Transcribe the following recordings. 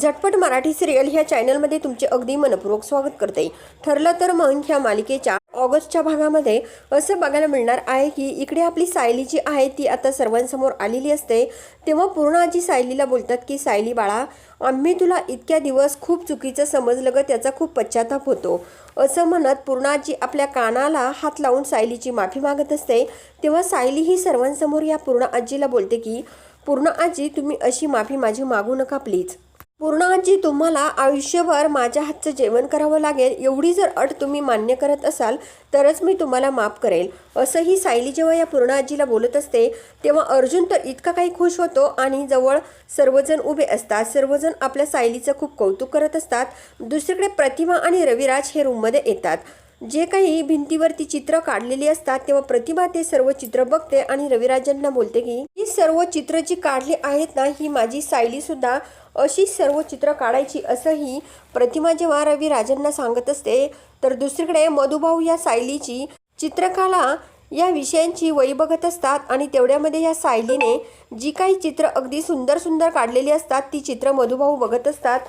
झटपट मराठी सिरियल ह्या चॅनलमध्ये तुमचे अगदी मनपूर्वक स्वागत करते. ठरलं तर मग ह्या मालिकेच्या ऑगस्टच्या भागामध्ये असं बघायला मिळणार आहे की इकडे आपली सायली जी आहे ती आता सर्वांसमोर आलेली असते. तेव्हा पूर्ण आजी सायलीला बोलतात की सायली बाळा आम्ही तुला इतक्या दिवस खूप चुकीचं समजलं ग त्याचा खूप पश्चाताप होतो. असं म्हणत पूर्ण आजी आपल्या कानाला हात लावून सायलीची माफी मागत असते. तेव्हा सायली ही सर्वांसमोर या पूर्ण आजीला बोलते की पूर्ण आजी तुम्ही अशी माफी माझी मागू नका प्लीज. पूर्ण आजी तुम्हाला आयुष्यभर माझ्या हातचं जेवण करावं लागेल. एवढी जर अट तुम्ही मान्य करत असाल तरच मी तुम्हाला माफ करेल. असंही सायली जेव्हा या पूर्ण आजीला बोलत असते तेव्हा अर्जुन तर इतका काही खुश होतो आणि जवळ सर्वजण उभे असतात. सर्वजण आपल्या सायलीचं खूप कौतुक करत असतात. दुसरीकडे प्रतिमा आणि रविराज हे रूममध्ये येतात. जे काही भिंतीवरती चित्र काढलेली असतात तेव्हा प्रतिमा ते सर्व चित्र बघते आणि रविराजांना बोलते की ही सर्व चित्र जी काढली आहेत ना ही माझी सायली सुद्धा अशी सर्व चित्र काढायची असंही प्रतिमा जेव्हा रविराजांना सांगत असते तर दुसरीकडे मधुभाऊ या सायलीची चित्रकला या विषयांची वही बघत असतात आणि तेवढ्यामध्ये या सायलीने जी काही चित्र अगदी सुंदर सुंदर काढलेली असतात ती चित्र मधुभाऊ बघत असतात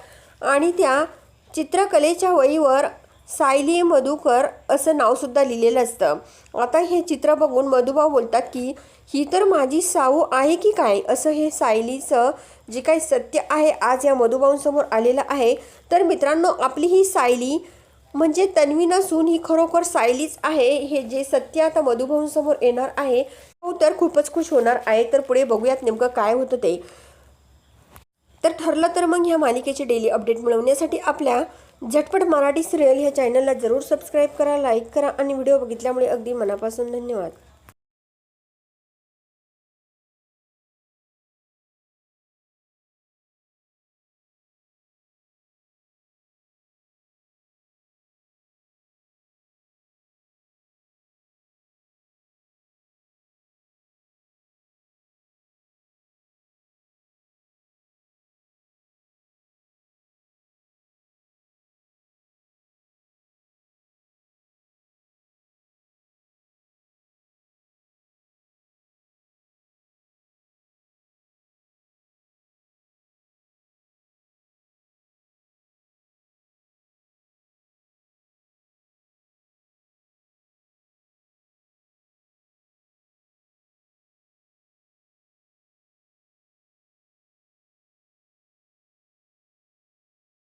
आणि त्या चित्रकलेच्या वहीवर सायली मधुकर असं नावसुद्धा लिहिलेलं असतं. आता हे चित्र बघून मधुबा बोलतात की ही तर माझी साऊ आहे की काय? असं हे सायलीचं जे काही सत्य आहे आज या मधुभाऊंसमोर आलेलं आहे. तर मित्रांनो आपली ही सायली म्हणजे तन्वी नसून ही खरोखर सायलीच आहे. हे जे सत्य आता मधुभाऊंसमोर येणार आहे तो तर खूपच खुश होणार आहे. तर पुढे बघूयात नेमकं काय होतं ते. तर ठरलं तर मग ह्या मालिकेचे डेली अपडेट मिळवण्यासाठी आपल्या झटपट मराठी सिरियल ह्या चॅनलला जरूर सबस्क्राईब करा लाईक करा आणि व्हिडिओ बघितल्यामुळे अगदी मनापासून धन्यवाद.